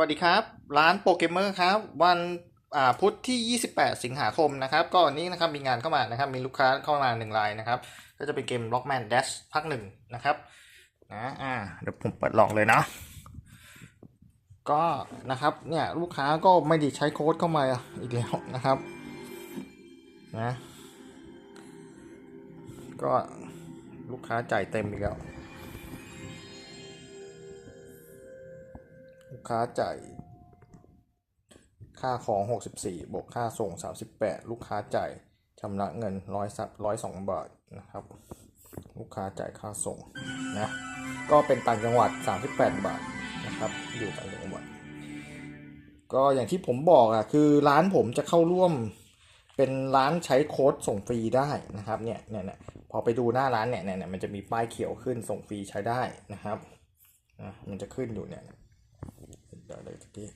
วัสดีครับ ร้านโปรเกมเมอร์ครับ วันพุธที่ 28 สิงหาคมนะครับ ก็วันนี้นะครับมีงานเข้ามานะครับ มีลูกค้าเข้ามาหนึ่งรายนะครับ ก็จะเป็นเกม Rockman Dash ภาคหนึ่งนะครับนะอ่าเดี๋ยวผมเปิดลองเลยนะก็นะครับเนี่ยลูกค้าก็ไม่ได้ใช้โค้ดเข้ามาอีกแล้วนะครับนะก็ลูกค้าจ่ายเต็มอีกแล้ว ลูกค้าจ่ายค่าของ 64 บวกค่าส่ง 38 ลูกค้าจ่ายชำระเงินร้อยสักร้อยสองบาทนะครับ ลูกค้าจ่ายค่าส่งนะก็เป็นต่างจังหวัด 38 บาทนะครับอยู่ต่างจังหวัด ก็อย่างที่ผมบอกอะคือร้านผมจะเข้าร่วมเป็นร้านใช้โค้ดส่งฟรีได้นะครับเนี่ยเนี่ยเนี่ยพอไปดูหน้าร้านเนี่ยเนี่ยเนี่ยมันจะมีป้ายเขียวขึ้นส่งฟรีใช้ได้นะครับนะมันจะขึ้นอยู่เนี่ย ดี๋ยวเลยตะกี้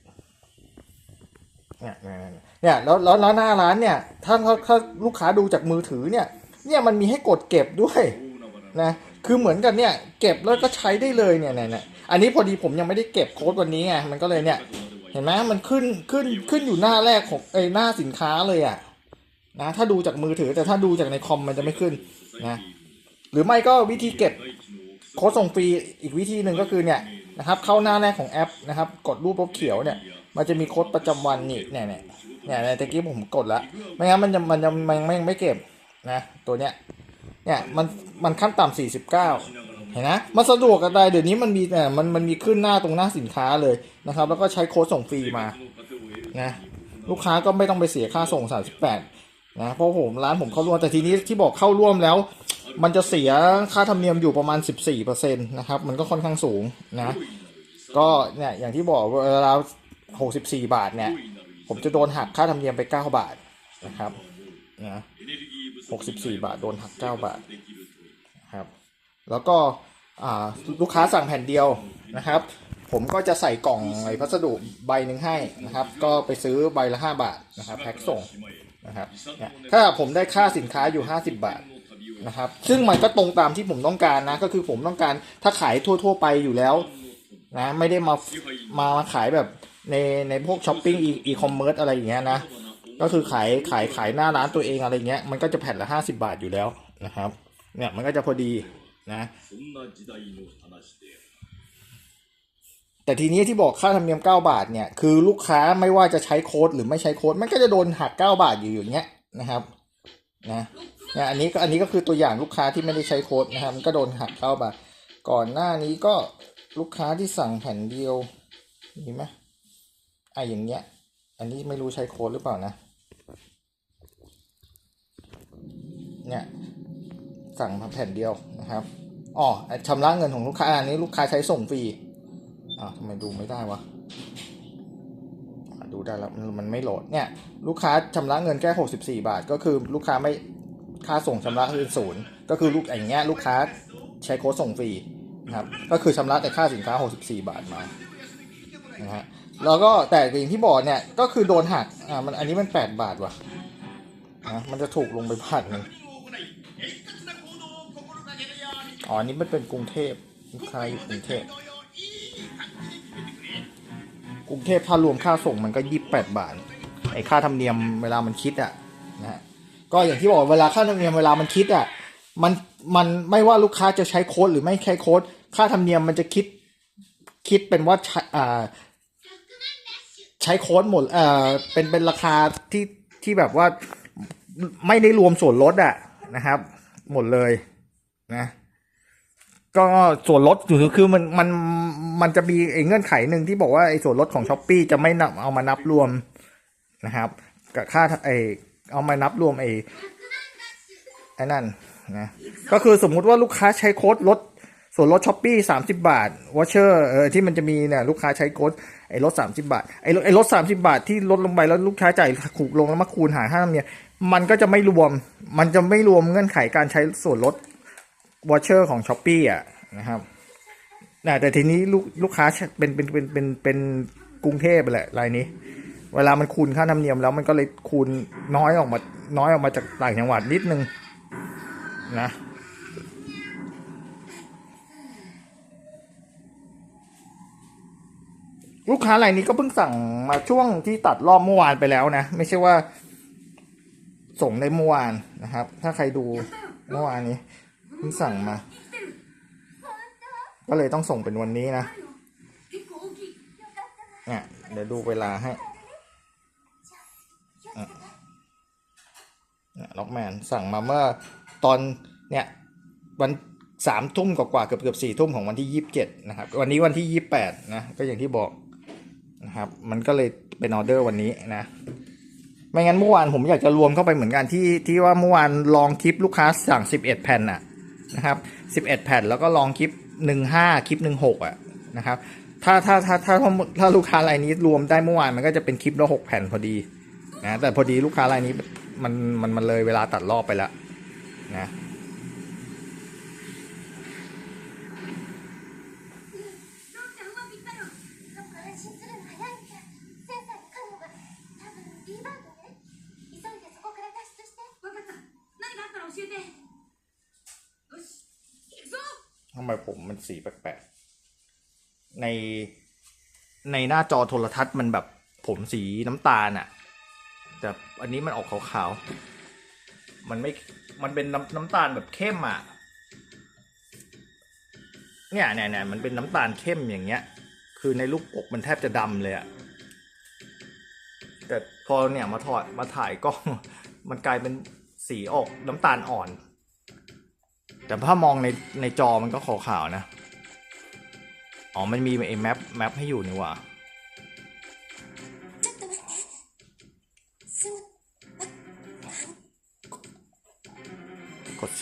เนี่ยเนี่ยเนี่ยเนี่ยแล้วแล้วแล้วหน้าร้านเนี่ย ถ้าถ้าถ้าลูกค้าดูจากมือถือเนี่ย เนี่ยมันมีให้กดเก็บด้วยนะคือเหมือนกันเนี่ย เก็บแล้วก็ใช้ได้เลยเนี่ยเนี่ยอันนี้พอดีผมยังไม่ได้เก็บโค้ดวันนี้ไงมันก็เลยเนี่ย เห็นไหมมันขึ้นขึ้นขึ้นอยู่หน้าแรกของไอ้หน้าสินค้าเลยอะนะถ้าดูจากมือถือแต่ถ้าดูจากในคอมมันจะไม่ขึ้นนะหรือไม่ก็วิธีเก็บ โค้ดส่งฟรีอีกวิธีหนึ่งก็คือเนี่ยนะครับเข้าหน้าแรกของแอปนะครับ กดรูปรบเขียวเนี่ยมันจะมีโค้ดประจำวันนี่เนี่ยเนี่ยเนี่ยในตะกี้ผมกดแล้วไม่งั้นมันจะมันจะมันไม่ไม่เก็บนะตัวเนี้ยเนี่ยมันมันขั้นต่ำสี่สิบเก้าเห็นนะมันสะดวกกันได้เดี๋ยวนี้มันมีเนี่ยมันมันมีขึ้นหน้าตรงหน้าสินค้าเลยนะครับ แล้วก็ใช้โค้ดส่งฟรีมานะลูกค้าก็ไม่ต้องไปเสียค่าส่งสามสิบแปดนะเพราะผมร้านผมเข้าร่วมแต่ทีนี้ที่บอกเข้าร่วมแล้ว มันจะเสียค่าธรรมเนียมอยู่ประมาณ 14%นะครับ มันก็ค่อนข้างสูงนะ ก็เนี่ยอย่างที่บอกเวลา64 บาทเนี่ย ผมจะโดนหักค่าธรรมเนียมไป 9 บาทนะครับนะ64 บาทโดนหัก 9 บาทครับ แล้วก็ลูกค้าสั่งแผ่นเดียวนะครับ ผมก็จะใส่กล่องไอ้พัสดุใบหนึ่งให้นะครับ ก็ไปซื้อใบละ 5 บาทนะครับแพ็คส่งนะครับ ถ้าผมได้ค่าสินค้าอยู่ 50 บาท นะครับ ซึ่งมันก็ตรงตามที่ผมต้องการนะ ก็คือผมต้องการถ้าขายทั่ว ๆ ไปอยู่แล้วนะไม่ได้มามามาขายแบบในในพวกช้อปปิ้งอีคอมเมิร์ซอะไรอย่างเงี้ยนะก็คือขายขายขายหน้าร้านตัวเองอะไรเงี้ยมันก็จะแผ่นละห้าสิบาทอยู่แล้วนะครับ เนี่ยมันก็จะพอดีนะ แต่ทีนี้ที่บอกค่าธรรมเนียม 9 บาทเนี่ยคือลูกค้าไม่ว่าจะใช้โค้ดหรือไม่ใช้โค้ดมันก็จะโดนหัก 9 บาทอยู่อย่างเงี้ยนะครับนะ นี่ยอันนี้ก็อันนี้ก็คือตัวอย่างลูกค้าที่ไม่ได้ใช้โค้ดนะครับมันก็โดนหัก9บาทก่อนหน้านี้ก็ลูกค้าที่สั่งแผ่นเดียวมีไหมอะอย่างเงี้ย อันนี้ไม่รู้ใช้โค้ดหรือเปล่านะ เนี่ยสั่งมาแผ่นเดียวนะครับอ๋อชำระเงินของลูกค้าอันนี้ลูกค้าใช้ส่งฟรีอ่าทำไมดูไม่ได้วะดูได้แล้วมันไม่โหลดเนี่ย ลูกค้าชำระเงินแค่หกสิบสี่บาท ก็คือลูกค้าไม่ ค่าส่งชำระคือศูนย์ก็คือลูกอย่างเงี้ยลูกค้าใช้โค้ดส่งฟรีนะครับก็คือชำระแต่ค่าสินค้าหกสิบสี่บาทมานะฮะแล้วก็แต่อย่างที่บอกเนี่ยก็คือโดนหักอ่ามันอันนี้มันแปดบาทว่ะนะมันจะถูกลงไปบาทหนึ่งอ๋อันนี้มันเป็นกรุงเทพลูกค้าอยู่กรุงเทพกรุงเทพถ้ารวมค่าส่งมันก็ยี่สิบแปดบาทไอค่าธรรมเนียมเวลามันคิดอะนะฮะ ก็อย่างที่บอกเวลาค่าธรรมเนียมเวลามันคิดอะมันมันไม่ว่าลูกค้าจะใช้โค้ดหรือไม่ใช้โค้ด ค่าธรรมเนียมมันจะคิดคิดเป็นว่าใช้อ่าใช้โค้ดหมดเอ่อเป็นเป็นราคาที่ที่แบบว่าไม่ได้รวมส่วนลดอะนะครับ หมดเลยนะก็ส่วนลดอยู่คือมันมันมันจะมีไอ้เงื่อนไขหนึ่งที่บอกว่าไอ้ส่วนลดของช้อปปีจะไม่นับเอามานับรวมนะครับ กับค่าไอ้ เอามานับรวมไอ้ไอ้นั่นนะก็คือสมมุติว่าลูกค้าใช้โค้ดลดส่วนลดช้อปปี้สามสิบาทวอเชอร์เออที่มันจะมีเนี่ยลูกค้าใช้โค้ดไอ้ลดสามสิบาทไอ้ลดไอ้ลดสามสิบาทที่ลดลงไปแล้วลูกค้าจ่ายถูกลงแล้วมาคูณหารห้าเนี่ยมันก็จะไม่รวม มันจะไม่รวมเงื่อนไขการใช้ส่วนลดวอเชอร์ของช้อปปี้อะนะครับนะแต่ทีนี้ลูกลูกค้าเป็นเป็นเป็นเป็นเป็นกรุงเทพแหละรายนี้ เวลามันคูณค่าธรรมเนียมแล้วมันก็เลยคูณน้อยออกมา น้อยออกมาจากต่างจังหวัดนิดนึงนะลูกค้ารายนี้ก็เพิ่งสั่งมาช่วงที่ตัดรอบเมื่อวานไปแล้วนะ ไม่ใช่ว่า ส่งในเมื่อวานนะครับ ถ้าใครดูเมื่อวานนี้เพิ่งสั่งมา ก็เลยต้องส่งเป็นวันนี้นะเนี่ยเดี๋ยวดูเวลาให้ ล็อกแมนสั่งมาเมื่อตอนเนี่ยวันสามทุ่มกว่าเกือบเกือบสี่ทุ่มของวันที่ยี่สิบเจ็ดนะครับวันนี้วันที่ยี่สิบแปดนะก็อย่างที่บอกนะครับมันก็เลยเป็นออเดอร์วันนี้นะไม่งั้นเมื่อวานผมอยากจะรวมเข้าไปเหมือนกันที่ที่ว่าเมื่อวานลองคลิปลูกค้าสั่งสิบเอ็ดแผ่นน่ะนะครับสิบเอ็ดแผ่นแล้วก็ลองคลิปหนึ่งห้าคลิปหนึ่งหกอะนะครับถ้าถ้าถ้าถ้าถ้าลูกค้ารายนี้รวมได้เมื่อวานมันก็จะเป็นคลิปละหกแผ่นพอดีนะแต่พอดีลูกค้ารายนี้ มันมันมันเลยเวลาตัดรอบไปแล้วนะทำไมผมมันสีแปลกๆ ในในหน้าจอโทรทัศน์มันแบบผมสีน้ำตาลอะ่ะ แต่อันนี้มันออกขาวๆ มันไม่ มันเป็นน้ำน้ำตาลแบบเข้มอะ เนี่ยเนี่ยเนี่ยมันเป็นน้ำตาลเข้มอย่างเงี้ย คือในลูกปกมันแทบจะดำเลยอะ แต่พอเนี่ยมาถอดมาถ่ายกล้อง มันกลายเป็นสีออกน้ำตาลอ่อน แต่ถ้ามองในในจอมันก็ขาวๆนะ อ๋อ มันมีไอ้แมปแมปให้อยู่นี่หว่า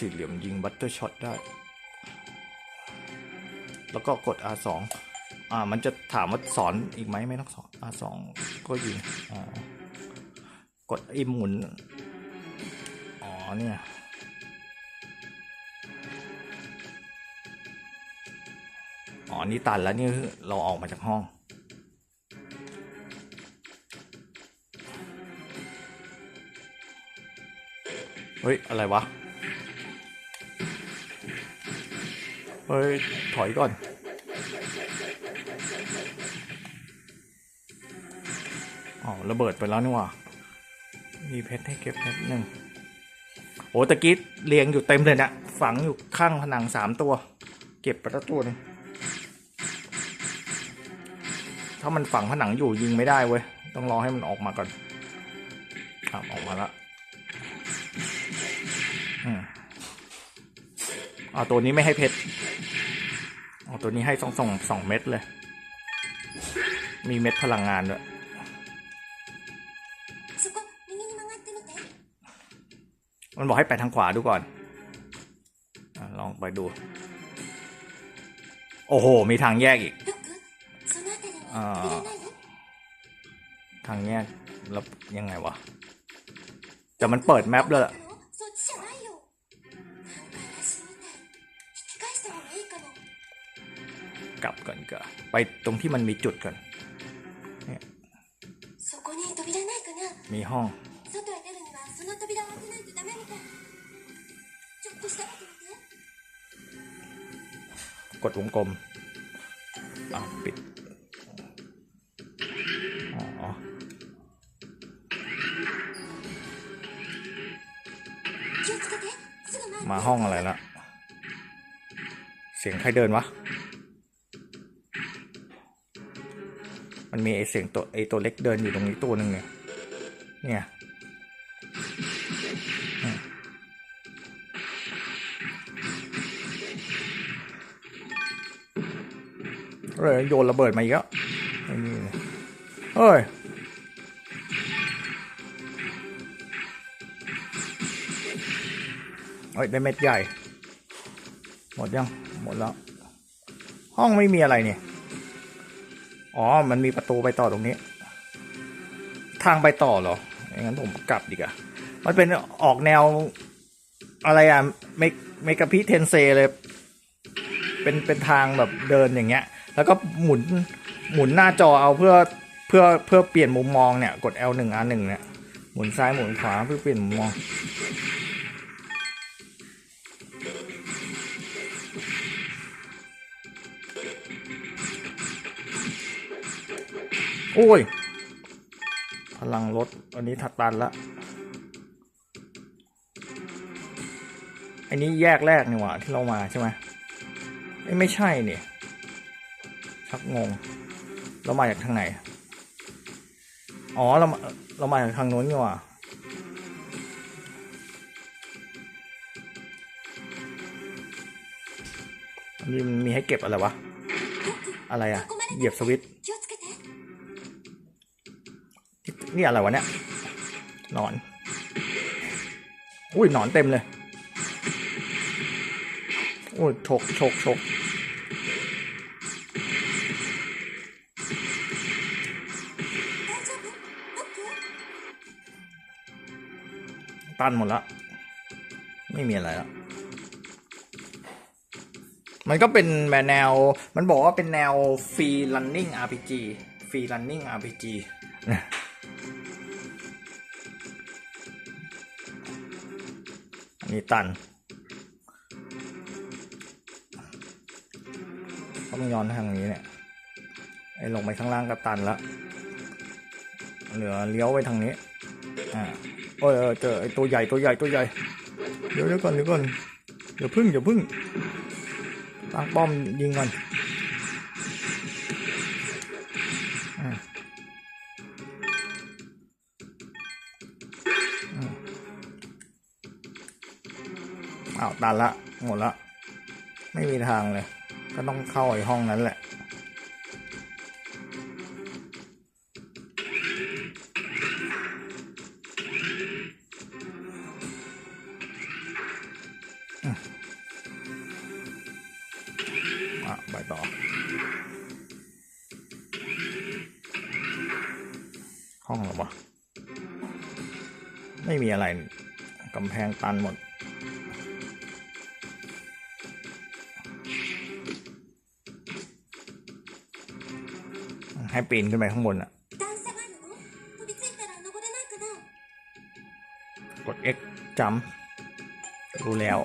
สี่เหลี่ยมยิงบัตเตอร์ช็อตได้ แล้วก็กด R2 อ่า มันจะถามว่าสอนอีกไหมไม่ต้องสอน R2 ก็ยิง อ่า กดไอ้หมุน อ๋อเนี่ยอ๋อ นี่ตันแล้วนี่เราออกมาจากห้อง เฮ้ย อะไรวะ ฮ้ย ถอยก่อน อ๋อ ระเบิดไปแล้วนี่หว่า มีเพชรให้เก็บเพชรหนึ่งโอ้ตะกี้เรียงอยู่เต็มเลยนะ ฝังอยู่ข้างผนังสามตัว เก็บไปแล้วตัวหนึงถ้ามันฝังผนังอยู่ยิงไม่ได้เว้ย ต้องรอให้มันออกมาก่อนครับออกมาแล้วอืมอ่าตัวนี้ไม่ให้เพชร ตัวนี้ให้สองสองสองเม็ดเลย มีเม็ดพลังงานด้วยมันบอกให้ไปทางขวาดูก่อนอลองไปดู โอ้โห มีทางแยกอีกอทางแยกแล้วยังไงวะ แต่มันเปิดแมปเลย กลับก่อนก็ไปตรงที่มันมีจุดก่อนมีห้องกดวงกลมอาปิดมาห้องอะไรละ เสียงใครเดินวะ มันมีไอเสียงตัวไอตัวเล็กเดินอยู่ตรงนี้ตัวหนึ่งเนี่ย เนี่ยเฮ้ยโยนระเบิดมาอีกแล้วไอ้นี่เฮ้ยเฮ้ยได้เม็ดใหญ่ หมดยัง หมดแล้ว ห้องไม่มีอะไรเนี่ย อ๋อ มันมีประตูไปต่อตรงนี้ ทางไปต่อเหรออย่งั้นผมกลับดีกว่า มันเป็นออกแนวอะไรอะเมกเมกะพิเทนเซเลย เป็นเป็นทางแบบเดินอย่างเงี้ย แล้วก็หมุนหมุนหน้าจอเอาเพื่อเพื่อเพื่อเปลี่ยนมุมมองเนี่ย กด L หนึ่ง R หนึ่งเนี่ย หมุนซ้ายหมุนขวาเพื่อเปลี่ยนมุมมอง โอ้ย พลังรถอันนี้ถัดตันละอันนี้แยกแรกนี่หว่าที่เรามาใช่ไหมไอ้ไม่ใช่เนี่ยชักงง เรามาจากทางไหน อ๋อเราเรามาจากทางโน้นนี่หว่าอันนี้มันมีให้เก็บอะไรวะ อะไรอะเหยียบสวิต นี่อะไรวะเนี่ยหนอน อุ้ยหนอนเต็มเลยอุ้ยฉกฉกฉกตันหมดละไม่มีอะไรละมันก็เป็นแนว มันบอกว่าเป็นแนวฟรีลันนิ่ง RPG ฟรีลันนิ่ง RPG มีตันต้องย้อนทางนี้เนี่ยไอ้ลงไปข้างล่างก็ตันแล้วเหลือเลี้ยวไปทางนี้อ่าโอ้ยเออเจอไอ้ตัวใหญ่ตัวใหญ่ตัวใหญ่เดี๋ยวเดี๋ยวก่อนเดี๋ยวก่อนอย่าพึ่งอย่าพึ่งตั้งป้อมยิงก่อน ตันละ หมดละ ไม่มีทางเลย ก็ต้องเข้าไอ้ห้องนั้นแหละ อะ ไปต่อ ห้องหรอวะไม่มีอะไรกำแพงตันหมด ให้ปีนขึ้นไปข้างบนอะกด X จำรู้แล้ว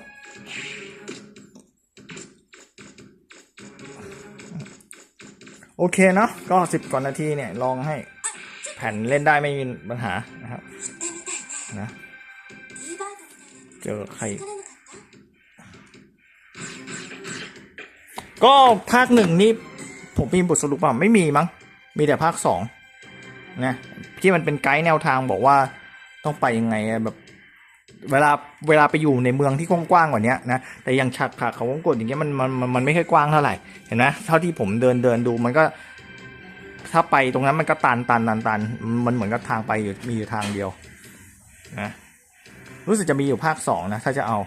โอเคเนาะก็สิบกว่านาทีเนี่ยลองให้แผ่นเล่นได้ไม่มีปัญหานะครับนะเจอใครก็ภาคหนึ่งนี่ผมมีบทสรุปป่ะไม่มีมั้ง มีแต่ภาคสองนะที่มันเป็นไกด์แนวทางบอกว่าต้องไปยังไงแบบเวลาเวลาไปอยู่ในเมืองที่กว้างๆกว่านี้นะแต่อยังฉากผาเขาวงกดอย่างเงี้ยมันมันมันมันไม่ค่อยกว้างเท่าไหร่เห็นไหมเท่าที่ผมเดินเดินดูมันก็ ถ้าไปตรงนั้นมันก็ตันตันตันตันมันเหมือนกับทางไปอยู่มีอยู่ทางเดียวนะรู้สึกจะมีอยู่ภาคสองนะถ้าจะเอา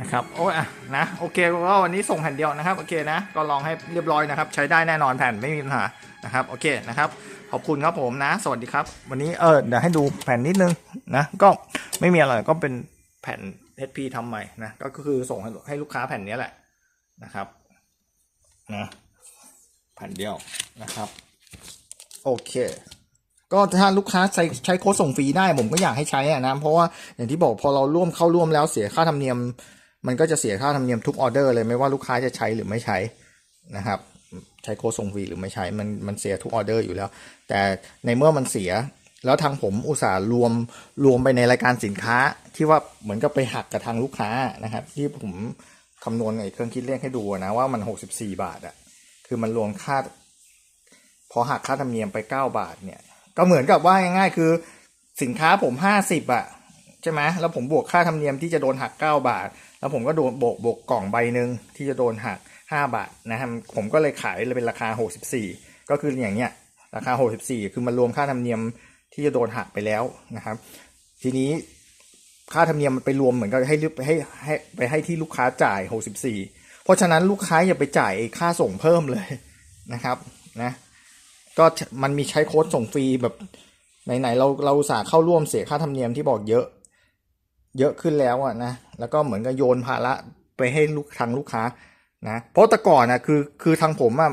นะครับโอ้ยอะนะโอเคก็วันนี้ส่งแผ่นเดียวนะครับโอเคนะก็ลองให้เรียบร้อยนะครับ ใช้ได้แน่นอนแผ่นไม่มีปัญหา นะครับโอเคนะครับขอบคุณครับผมนะ สวัสดีครับ วันนี้เออเดี๋ยวให้ดูแผ่นนิดนึงนะก็ไม่มีอะไรก็เป็นแผ่น HP ทำใหม่นะก็คือส่งให้ให้ลูกค้าแผ่นนี้แหละนะครับนะแผ่นเดียวนะครับ โอเค ก็ถ้าลูกค้าใช้ใช้โค้ดส่งฟรีได้ผมก็อยากให้ใช้อะนะเพราะว่าอย่างที่บอกพอเราร่วมเข้าร่วมแล้วเสียค่าธรรมเนียม มันก็จะเสียค่าธรรมเนียมทุกออเดอร์เลยไม่ว่าลูกค้าจะใช้หรือไม่ใช้นะครับ ใช้โค้ดส่งฟรีหรือไม่ใช้มันมันเสียทุกออเดอร์อยู่แล้ว แต่ในเมื่อมันเสีย แล้วทางผมอุตส่าห์รวมรวมไปในรายการสินค้าที่ว่าเหมือนกับไปหักกับทางลูกค้านะครับ ที่ผมคำนวณไอ้เครื่องคิดเลขให้ดูนะว่ามันหกสิบสี่บาทอะคือมันรวมค่า พอหักค่าธรรมเนียมไปเก้าบาทเนี่ย ก็เหมือนกับว่าง่ายๆคือสินค้าผมห้าสิบอะใช่ไหมแล้วผมบวกค่าธรรมเนียมที่จะโดนหักเก้าบาท แล้วผมก็โดนบวกบวกกล่องใบหนึ่งที่จะโดนหัก ห้าบาทนะครับผมก็เลยขายเลยเป็นราคาหกสิบสี่ก็คืออย่างเนี้ยราคาหกสิบสี่คือมันรวมค่าธรรมเนียมที่จะโดนหักไปแล้วนะครับ ทีนี้ค่าธรรมเนียมมันไปรวมเหมือนกับให้ให้ให้ไปให้ที่ลูกค้าจ่ายหกสิบสี่เพราะฉะนั้นลูกค้าอย่าไปจ่ายค่าส่งเพิ่มเลยนะครับนะก็มันมีใช้โค้ดส่งฟรีแบบไหนๆเราเราสาเข้าร่วมเสียค่าธรรมเนียมที่บอกเยอะ เยอะขึ้นแล้วอะนะแล้วก็เหมือนกับโยนภาระไปให้ลูกทางลูกค้า นะเพราะแต่ก่อนนะคือคือทางผมอะ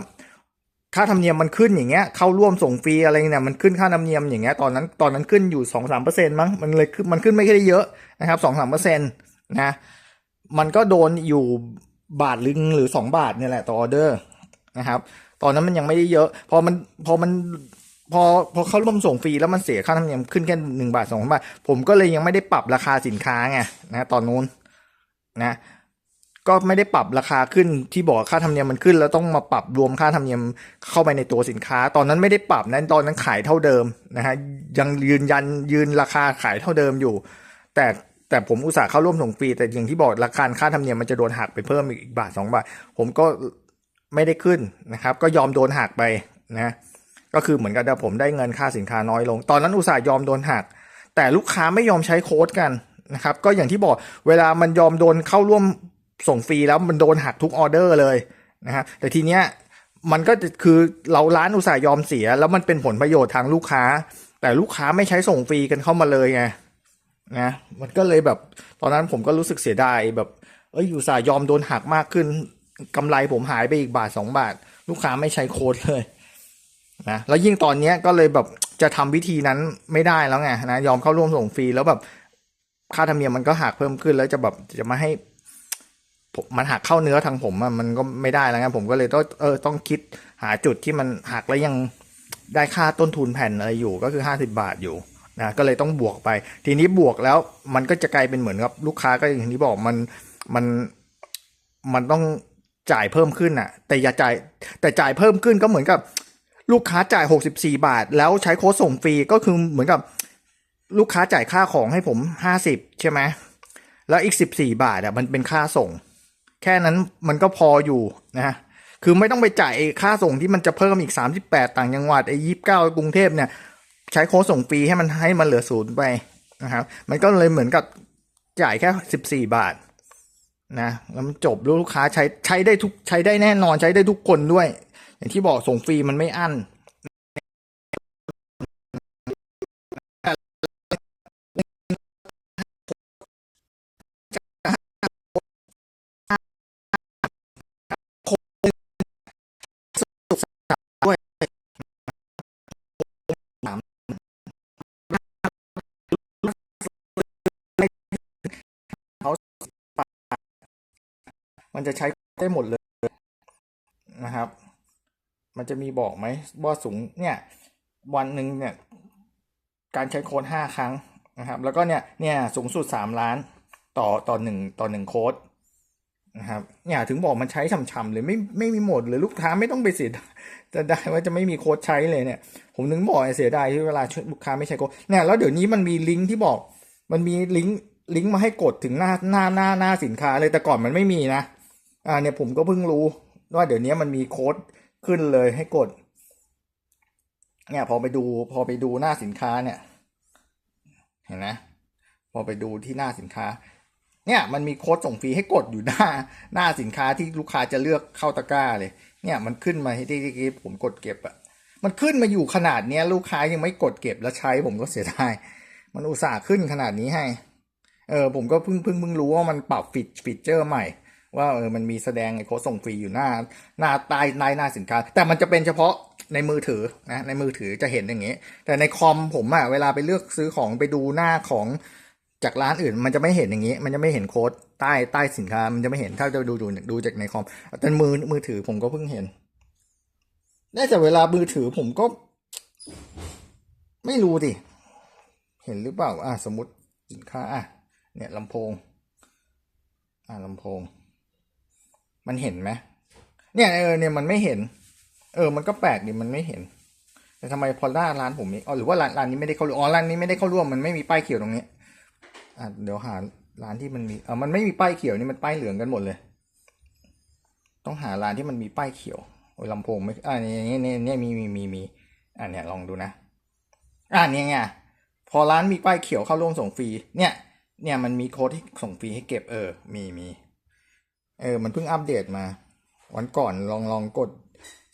ค่าธรรมเนียมมันขึ้นอย่างเงี้ยเข้าร่วมส่งฟรีอะไรเนี่ยมันขึ้นค่าธรรมเนียมอย่างเงี้ยตอนนั้นตอนนั้นขึ้นอยู่สองสามเปอร์เซ็นต์มั้งมันเลยขึ้นมันขึ้นไม่ได้เยอะนะครับสองสามเปอร์เซ็นต์นะมันก็โดนอยู่บาทลึงหรือสองบาทเนี่ยแหละต่อออเดอร์นะครับ ตอนนั้นมันยังไม่ได้เยอะ พอมันพอมันพอพอเข้าร่วมส่งฟรีแล้วมันเสียค่าธรรมเนียมขึ้นแค่หนึ่งบาทสองบาท ผมก็เลยยังไม่ได้ปรับราคาสินค้าไงนะตอนนู้นนะ ก็ไม่ได้ปรับราคาขึ้นที่บอกค่าธรรมเนียมมันขึ้น แล้วต้องมาปรับรวมค่าธรรมเนียมเข้าไปในตัวสินค้า ตอนนั้นไม่ได้ปรับนั้นตอนนั้นขายเท่าเดิมนะฮะยังยืนยันยืนราคาขายเท่าเดิมอยู่ แต่แต่ผมอุตส่าห์เข้าร่วมส่งฟรีแต่อย่างที่บอกราคาค่าธรรมเนียมมันจะโดนหักไปเพิ่มอีกบาทสองบาท ผมก็ไม่ได้ขึ้นนะครับ ก็ยอมโดนหักไปนะก็คือเหมือนกับผมได้เงินค่าสินค้าน้อยลง ตอนนั้นอุตส่าห์ยอมโดนหัก แต่ลูกค้าไม่ยอมใช้โค้ดกันนะครับ ก็อย่างที่บอกเวลามันยอมโดนเข้าร่วม ส่งฟรีแล้วมันโดนหักทุกออเดอร์เลยนะฮะแต่ทีเนี้ยมันก็คือเราร้านอุตส่าห์ยอมเสีย แล้วมันเป็นผลประโยชน์ทางลูกค้า แต่ลูกค้าไม่ใช้ส่งฟรีกันเข้ามาเลยไงนะมันก็เลยแบบตอนนั้นผมก็รู้สึกเสียดายแบบเอ้ยอุตส่าห์ยอมโดนหักมากขึ้นกำไรผมหายไปอีกบาทสองบาท ลูกค้าไม่ใช้โค้ดเลยนะแล้วยิ่งตอนเนี้ยก็เลยแบบจะทำวิธีนั้นไม่ได้แล้วไงนะยอมเข้าร่วมส่งฟรีแล้วแบบค่าธรรมเนียมมันก็หักเพิ่มขึ้นแล้วจะแบบจะมาให้ มันหักเข้าเนื้อทางผมอะมันก็ไม่ได้แล้วไงผมก็เลยต้องเออต้องคิดหาจุดที่มันหักแล้วยังได้ค่าต้นทุนแผ่นอะไรอยู่ก็คือห้าสิบาทอยู่นะก็เลยต้องบวกไป ทีนี้บวกแล้วมันก็จะกลายเป็นเหมือนกับลูกค้าก็อย่างที่บอกมันมันมันต้องจ่ายเพิ่มขึ้นอะแต่อย่าจ่ายแต่จ่ายเพิ่มขึ้นก็เหมือนกับลูกค้าจ่าย 64 บาท แล้วใช้โค้ดส่งฟรีก็คือเหมือนกับลูกค้าจ่ายค่าของให้ผม 50 ใช่ไหมแล้วอีก 14 บาทอะมันเป็นค่าส่ง แค่นั้นมันก็พออยู่นะคือไม่ต้องไปจ่ายค่าส่งที่มันจะเพิ่มอีก 38 ต่างจังหวัดไอ้29กรุงเทพเนี่ย ใช้โค้ดส่งฟรีให้มันให้มันเหลือศูนย์ไปนะครับ มันก็เลยเหมือนกับจ่ายแค่ 14 บาทนะแล้วมันจบลูกค้าใช้ใช้ได้ทุกใช้ได้แน่นอนใช้ได้ทุกคนด้วย อย่างที่บอกส่งฟรีมันไม่อั้น มันจะใช้ได้หมดเลยนะครับ มันจะมีบอกไหมว่าสูงเนี่ย วันหนึ่งเนี่ยการใช้โค้ดห้าครั้งนะครับ แล้วก็เนี่ยเนี่ยสูงสุดสามล้านต่อต่อหนึ่งต่อหนึ่งโค้ดนะครับเนี่ยถึงบอกมันใช้ช่ำๆเลยไม่ไม่มีหมดเลยลูกค้าไม่ต้องไปเสียจะได้ว่าจะไม่มีโค้ดใช้เลยเนี่ย ผมนึงบอกเสียดายที่เวลาลูกค้าไม่ใช้โค้ดเนี่ยแล้วเดี๋ยวนี้มันมีลิงก์ที่บอก มันมีลิงก์ลิงก์มาให้กดถึงหน้าหน้าหน้าหน้าสินค้าเลยแต่ก่อนมันไม่มีนะ อ่าเนี่ยผมก็เพิ่งรู้ว่าเดี๋ยวนี้มันมีโค้ดขึ้นเลยให้กด เนี่ยพอไปดูพอไปดูหน้าสินค้าเนี่ย เห็นไหมพอไปดูที่หน้าสินค้า เนี่ยมันมีโค้ดส่งฟรีให้กดอยู่หน้าหน้าสินค้าที่ลูกค้าจะเลือกเข้าตะกร้าเลย เนี่ยมันขึ้นมาที่ที่ผมกดเก็บอะมันขึ้นมาอยู่ขนาดเนี้ย ลูกค้ายังไม่กดเก็บแล้วใช้ผมก็เสียดายมันอุตส่าห์ขึ้นขนาดนี้ให้ เออผมก็เพิ่งเพิ่งเพิ่งรู้ว่ามันปรับฟีฟีเจอร์ใหม่ ว่าเออมันมีแสดงไอ้โค้ดส่งฟรีอยู่หน้า หน้าใต้ใต้หน้าสินค้า แต่มันจะเป็นเฉพาะในมือถือนะในมือถือจะเห็นอย่างงี้ แต่ในคอมผมอะเวลาไปเลือกซื้อของไปดูหน้าของจากร้านอื่นมันจะไม่เห็นอย่างงี้ มันจะไม่เห็นโค้ดใต้ใต้สินค้า มันจะไม่เห็นถ้าจะดูดูดูจากในคอมแต่มือมือถือผมก็เพิ่งเห็นได้แต่เวลามือถือผมก็ ไม่รู้ดิเห็นหรือเปล่า อะสมมติสินค้า อะ เนี่ยลำโพง อะลำโพง มันเห็นไหมเนี่ยเออเนี่ยมันไม่เห็น เออ มันก็แปลกดิมันไม่เห็น แต่ทำไมพอหน้าร้านผมมีอ๋อหรือว่าร้านร้านนี้ไม่ได้เข้าร่วมอ๋อร้านนี้ไม่ได้เข้าร่วมมันไม่มีป้ายเขียวตรงนี้อะเดี๋ยวหาร้านที่มันมีอ่ามันไม่มีป้ายเขียวนี่มันป้ายเหลืองกันหมดเลย ต้องหาร้านที่มันมีป้ายเขียวโอ้ยลำโพงไม่อ่าเนี่ยเนี่ยเนี่ยเนี่ยมีมีมีมีอ่าเนี่ยลองดูนะอ่าเนี่ยไงพอร้านมีป้ายเขียวเข้าร่วมส่งฟรีเนี่ย เนี่ยมันมีโค้ดที่ส่งฟรีให้เก็บเออ มีมี เออ มันเพิ่งอัปเดตมา วันก่อนลองลองกด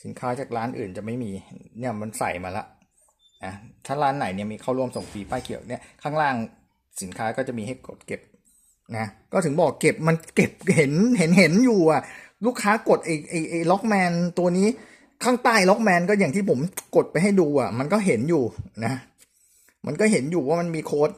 สินค้าจากร้านอื่นจะไม่มี เนี่ยมันใส่มาละนะถ้าร้านไหนเนี่ยมีเข้าร่วมส่งฟรีป้ายเขียวเนี่ยข้างล่างสินค้าก็จะมีให้กดเก็บนะก็ถึงบอกเก็บมันเก็บเห็นเห็นเห็นอยู่อะ ลูกค้ากดไอไอไอล็อกแมนตัวนี้ข้างใต้ล็อกแมนก็อย่างที่ผมกดไปให้ดูอะ มันก็เห็นอยู่นะ มันก็เห็นอยู่ว่ามันมีโค้ด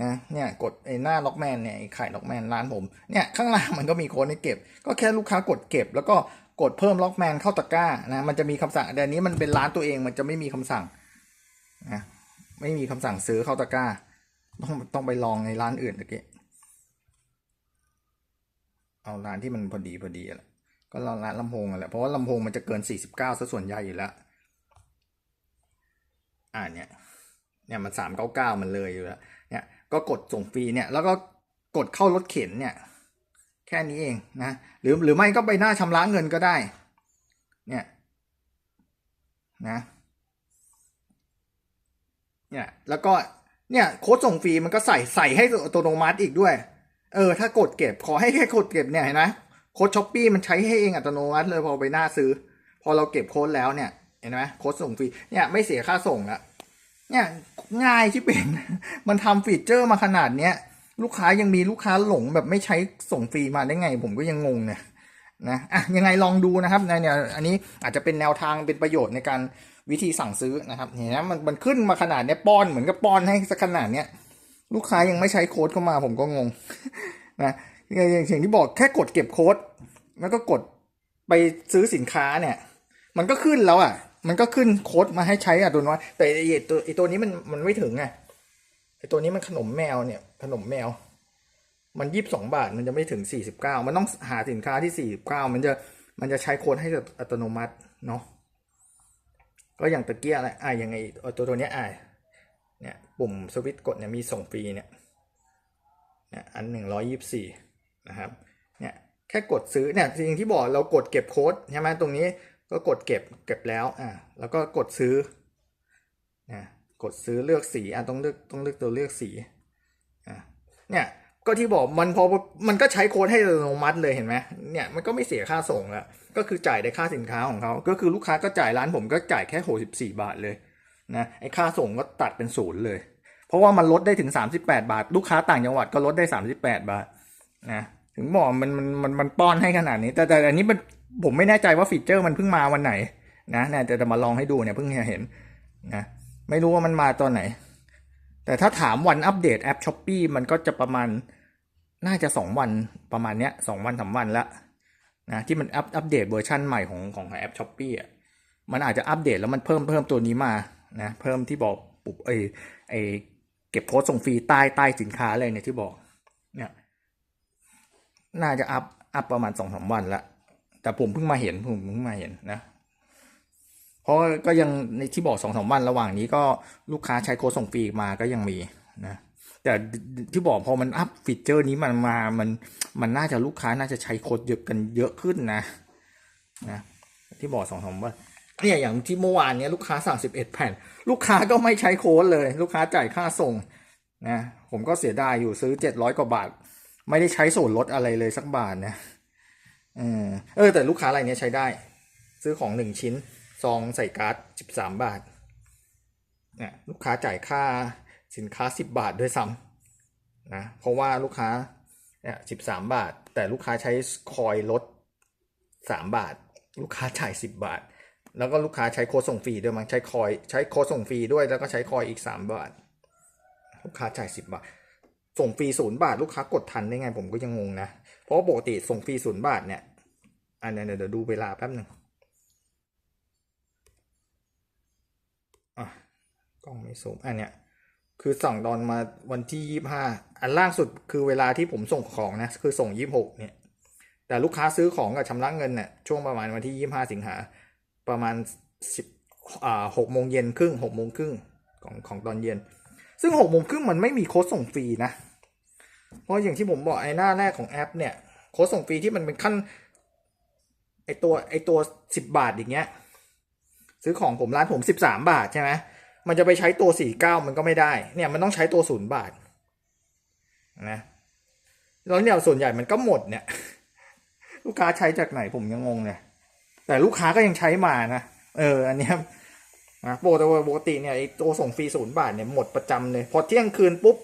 นะเนี่ยกดไอ้หน้าล็อกแมนเนี่ยไอ้ไข่ล็อกแมนร้านผมเนี่ยข้างล่างมันก็มีโค้ดให้เก็บ ก็แค่ลูกค้ากดเก็บ แล้วก็กดเพิ่มล็อกแมนเข้าตะกร้านะมันจะมีคำสั่งแต่อันนี้มันเป็นร้านตัวเองมันจะไม่มีคำสั่งนะไม่มีคำสั่งซื้อเข้าตะกร้า ต้องต้องไปลองในร้านอื่นตะกียเอาร้านที่มันพอดีพอดีแหละก็ร้านลำโพงอะแหละเพราะว่าลำโพงมันจะเกิน49ซะส่วนใหญ่อยู่แล้วอ่าเนี่ยเนี่ยมันสามเก้าเก้ามันเลยอยู่แล้วเนี่ย ก็กดส่งฟรีเนี่ย แล้วก็กดเข้ารถเข็นเนี่ย แค่นี้เองนะ หรือหรือไม่ก็ไปหน้าชำระเงินก็ได้ เนี่ยนะเนี่ยแล้วก็เนี่ยโค้ดส่งฟรีมันก็ใส่ใส่ให้อัตโนมัติอีกด้วย เออ ถ้ากดเก็บขอให้แค่กดเก็บเนี่ยนไหมโค้ดช้อปปี้มันใช้ให้เองอัตโนมัติเลยพอไปหน้าซื้อ พอเราเก็บโค้ดแล้วเนี่ยเห็นไหมโค้ดส่งฟรีเนี่ยไม่เสียค่าส่งละ เนี่ยง่ายที่เป็นมันทำฟีเจอร์มาขนาดเนี้ย ลูกค้ายังมีลูกค้าหลงแบบไม่ใช้ส่งฟรีมาได้ไง ผมก็ยังงงเนี่ยนะอะยังไงลองดูนะครับในเนี่ยอันนี้อาจจะเป็นแนวทางเป็นประโยชน์ในการวิธีสั่งซื้อนะครับเห็นไหมมันมันขึ้นมาขนาดเนี้ยป้อนเหมือนกับป้อนให้สักขนาดเนี้ยลูกค้ายังไม่ใช้โค้ดเข้ามาผมก็งงนะอย่างอย่างที่บอกแค่กดเก็บโค้ด แล้วก็กดไปซื้อสินค้าเนี่ย มันก็ขึ้นแล้วอะ มันก็ขึ้นโค้ดมาให้ใช้อะตัวน้อยแต่ไอ้ตัวไอ้ตัวนี้มันมันไม่ถึงไงไอ้ตัวนี้มันขนมแมวเนี่ย ขนมแมว มันยี่สิบสองบาทมันจะไม่ถึงสี่สิบเก้ามันต้องหาสินค้าที่สี่สิบเก้ามันจะมันจะใช้โค้ดให้อัตโนมัติเนาะก็อย่างตะเกียอะไรอะอย่างไงตัวตัวเนี้ยอะเนี่ยปุ่มสวิตช์กดเนี่ยมีส่งฟรีเนี่ยเนี่ยอันหนึ่งร้อยยี่สิบสี่นะครับเนี่ยแค่กดซื้อเนี่ยจริงที่บอกเรากดเก็บโค้ดใช่ไหมตรงนี้ ก็กดเก็บเก็บแล้วอ่าแล้วก็กดซื้อนะกดซื้อเลือกสีอะต้องเลือกต้องเลือกตัวเลือกสีอะเนี่ยก็ที่บอกมันพอมันก็ใช้โค้ดให้อัตโนมัติเลยเห็นไหมเนี่ยมันก็ไม่เสียค่าส่งล้วก็คือจ่ายได้ค่าสินค้าของเขาก็คือลูกค้าก็จ่ายร้านผมก็จ่ายแค่หกสิบสี่บาทเลยนะไอ้ค่าส่งก็ตัดเป็นศูนย์เลย เพราะว่ามันลดได้ถึง38บแปดบาท ลูกค้าต่างจังหวัดก็ลดได้38บาทนะถึงบอกมันมันมันมันป้อนให้ขนาดนี้ แต่แต่อันนี้มัน ผมไม่แน่ใจว่าฟีเจอร์มันเพิ่งมาวันไหน นะเนี่ยจะจะมาลองให้ดูเนี่ยเพิ่งเห็นนะไม่รู้ว่ามันมาตอนไหน แต่ถ้าถามวันอัปเดตแอปช้อปปีมันก็จะประมาณน่าจะสองวันประมาณเนี้ยสองวันสามวันละนะที่มันอัปอัปเดตเวอร์ชันใหม่ของของแอปช้อปปีอะมันอาจจะอัปเดตแล้วมันเพิ่มเพิ่มตัวนี้มานะเพิ่มที่บอกปุบไอไอเก็บโค้ดส่งฟรีใต้ใต้สินค้าเลยเนี่ยที่บอกเนี่ยน่าจะอัพอัพประมาณสองสามวันละ แต่ผมเพิ่งมาเห็นผมเพิ่งมาเห็นนะ เพราะก็ยังในที่บอกสองสามวันระหว่างนี้ก็ลูกค้าใช้โค้ดส่งฟรีมาก็ยังมีนะแต่ที่บอกพอมันอัพฟีเจอร์นี้มันมา มัน มันน่าจะลูกค้าน่าจะใช้โค้ดเยอะกันเยอะขึ้นนะ นะ ที่บอกสองสามวันเนี่ยอย่างที่เมื่อวานเนี้ยลูกค้าสั่งสิบเอ็ดแผ่น ลูกค้าก็ไม่ใช้โค้ดเลย ลูกค้าจ่ายค่าส่งนะ ผมก็เสียดายอยู่ซื้อเจ็ดร้อยกว่าบาท ไม่ได้ใช้ส่วนลดอะไรเลยสักบาทนะ เออเออ แต่ลูกค้ารายเนี้ยใช้ได้ ซื้อของหนึ่งชิ้น ซองใส่การ์ดสิบสามบาทเนี่ยลูกค้าจ่ายค่าสินค้าสิบบาทด้วยซ้ำนะเพราะว่าลูกค้าเนี่ยสิบสามบาท แต่ลูกค้าใช้คอยลดสามบาท ลูกค้าจ่ายสิบบาท แล้วก็ลูกค้าใช้โค้ดส่งฟรีด้วยมั้งใช้คอยใช้โค้ดส่งฟรีด้วยแล้วก็ใช้คอยอีกสามบาท ลูกค้าจ่ายสิบบาท ส่งฟรีศูนย์บาท ลูกค้ากดทันได้ไงผมก็ยังงงนะ เพราะปกติส่งฟรีศูนย์บาทเนี่ย อันนี้เดี๋ยวดูเวลาแป๊บหนึ่งกล้องไม่ซูมอันเนี้ยคือสั่งตอนมาวันที่ยี่ห้าอันล่าสุดคือเวลาที่ผมส่งของนะคือส่งยี่หกเนี่ย แต่ลูกค้าซื้อของกับชำระเงินเนี่ยช่วงประมาณวันที่ยี่ห้าสิงหาประมาณสิบอ่าหกโมงเย็นครึ่งหกโมงครึ่งของของตอนเย็น ซึ่งหกโมงครึ่งมันไม่มีโค้ดส่งฟรีนะ เพราะอย่างที่ผมบอกไอ้หน้าแรกของแอปเนี่ยโค้ดส่งฟรีที่มันเป็นขั้นไอตัวไอตัวสิบบาทอย่างเงี้ย ซื้อของผมร้านผมสิบสามบาทใช่ไหมมันจะไปใช้ตัวสี่เก้ามันก็ไม่ได้ เนี่ยมันต้องใช้ตัวศูนย์บาทนะแล้วเนี่ยส่วนใหญ่มันก็หมดเนี่ย ลูกค้าใช้จากไหนผมยังงงเลยแต่ลูกค้าก็ยังใช้มานะเออ อันเนี้ยนะปกติปกติเนี่ยไอ้ตัวส่งฟรีศูนย์บาทเนี่ยหมดประจำเลย พอเที่ยงคืนปุ๊บ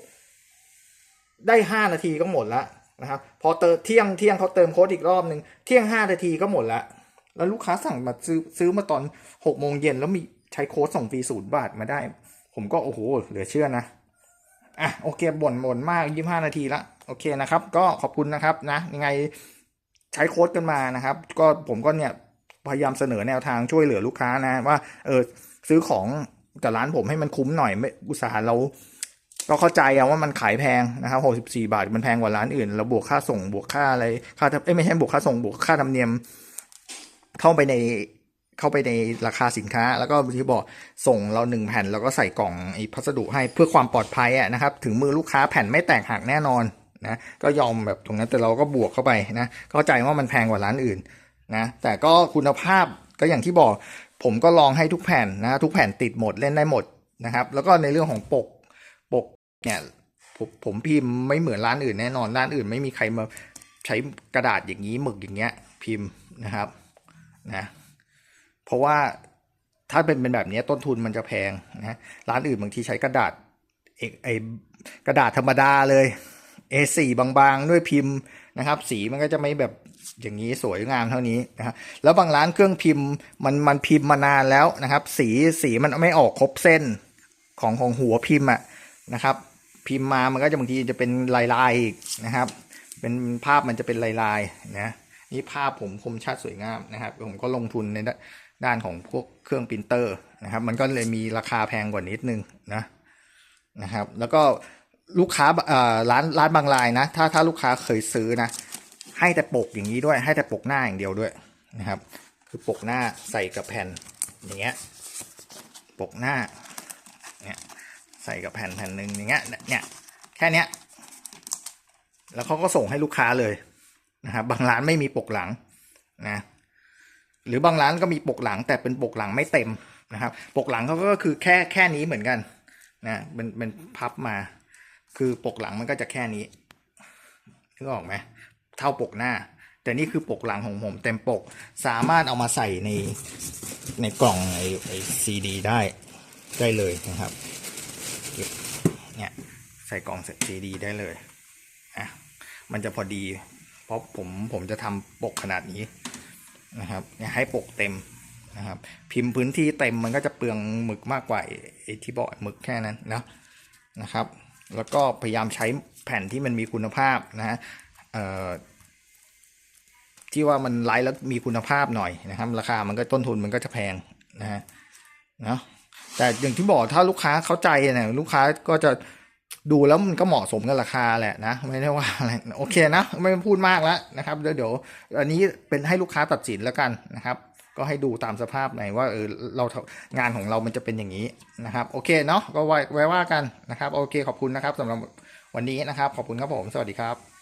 ได้ห้านาทีก็หมดละนะครับพอเติมเที่ยงเที่ยงเขาเติมโค้ดอีกรอบหนึ่งเที่ยงห้านาทีก็หมดละแล้วลูกค้าสั่งมาซื้อซื้อมาตอนหกโมงเย็นแล้วมีใช้โค้ดส่งฟรีศูนย์บาทมาได้ ผมก็โอ้โหเหลือเชื่อนะอะโอเคบ่นบ่นมากยี่ห้านาทีละโอเคนะครับ ก็ขอบคุณนะครับนะยังไงใช้โค้ดกันมานะครับ ก็ผมก็เนี่ยพยายามเสนอแนวทางช่วยเหลือลูกค้านะว่าเออซื้อของกับร้านผมให้มันคุ้มหน่อยไม่อุตสาห์เรา ก็เข้าใจว่ามันขายแพงนะครับ64บสี่บาทมันแพงกว่าร้านอื่น แล้วบวกค่าส่งบวกค่าอะไรค่าเอ้ไม่ใช่บวกค่าส่งบวกค่าธรรมเนียม เข้าไปในเข้าไปในราคาสินค้า แล้วก็ที่บอกส่งเราหนึ่งแผ่น แล้วก็ใส่กล่องไอ้พัสดุให้เพื่อความปลอดภัยอะนะครับ ถึงมือลูกค้าแผ่นไม่แตกหักแน่นอนนะก็ยอมแบบตรงนั้นแต่เราก็บวกเข้าไปนะเข้าใจว่ามันแพงกว่าร้านอื่นนะแต่ก็คุณภาพก็อย่างที่บอก ผมก็ลองให้ทุกแผ่นนะทุกแผ่นติดหมดเล่นได้หมดนะครับ แล้วก็ในเรื่องของปกปก เนี่ยผมผมพิมพ์ไม่เหมือนร้านอื่นแน่นอนร้านอื่นไม่มีใครมาใช้กระดาษอย่างนี้หมึกอย่างเงี้ย พิมพ์นะครับนะเพราะว่าถ้าเป็นเป็นแบบนี้ต้นทุนมันจะแพงนะร้านอื่นบางทีใช้กระดาษเอกไอกระดาษธรรมดาเลย A4 บางๆ ด้วยพิมพ์นะครับ สีมันก็จะไม่แบบอย่างนี้สวยงามเท่านี้นะครับแล้วบางร้านเครื่องพิมพ์มันมันพิมพ์มานานแล้วนะครับ สีสีมันไม่ออกครบเส้นของของหัวพิมพ์อะนะครับ พิมพ์มามันก็จะบางทีจะเป็นลายลายอีกนะครับ เป็นภาพมันจะเป็นลายลายๆนะนี่ภาพผมคมชัดสวยงามนะครับ ผมก็ลงทุนในด้านของพวกเครื่องปรินเตอร์นะครับ มันก็เลยมีราคาแพงกว่านิดนึงนะนะครับ แล้วก็ลูกค้าร้านร้านบางรายนะ ถ้าถ้าลูกค้าเคยซื้อนะ ให้แต่ปกอย่างนี้ด้วย ให้แต่ปกหน้าอย่างเดียวด้วยนะครับ คือปกหน้าใส่กับแผ่นอย่างเงี้ยปกหน้าเนี่ย ส่กับแผ่นแผ่นหนึ่งอย่างเงี้ยเนี่ยแค่เนี้ยแล้วเขาก็ส่งให้ลูกค้าเลยนะครับบางร้านไม่มีปกหลังนะหรือบางร้านก็มีปกหลังแต่เป็นปกหลังไม่เต็มนะครับ ปกหลังเขาก็คือแค่แค่นี้เหมือนกันนะเป็นเป็นพับมา คือปกหลังมันก็จะแค่นี้นึกออกไหมเท่าปกหน้า แต่นี่คือปกหลังของผมเต็มปกสามารถเอามาใส่ในในกล่องไอไอซีดีได้ได้เลยนะครับ เนี่ยใส่กล่องซีดีได้เลยอะมันจะพอดี เพราะผมผมจะทำปกขนาดนี้นะครับเนี่ยให้ปกเต็มนะครับ พิมพ์พื้นที่เต็มมันก็จะเปลืองหมึกมากกว่าไอ้ไอ้ที่บอกหมึกแค่นั้นนะนะครับ แล้วก็พยายามใช้แผ่นที่มันมีคุณภาพนะฮะเอ่อที่ว่ามันไลท์แล้วมีคุณภาพหน่อยนะครับ ราคามันก็ต้นทุนมันก็จะแพงนะฮะเนาะ แต่อย่างที่บอกถ้าลูกค้าเข้าใจเนี่ยลูกค้าก็จะดูแล้วมันก็เหมาะสมกับราคาแหละนะ ไม่ได้ว่าอะไรโอเคนะ ไม่พูดมากแล้วนะครับเดี๋ยวเดี๋ยวอันนี้เป็นให้ลูกค้าตัดสินแล้วกันนะครับ ก็ให้ดูตามสภาพหน่อยว่าเออเรางานของเรามันจะเป็นอย่างนี้นะครับ โอเคเนาะก็ไว้ไว้ว่ากันนะครับ โอเคขอบคุณนะครับสำหรับวันนี้นะครับ ขอบคุณครับผม สวัสดีครับ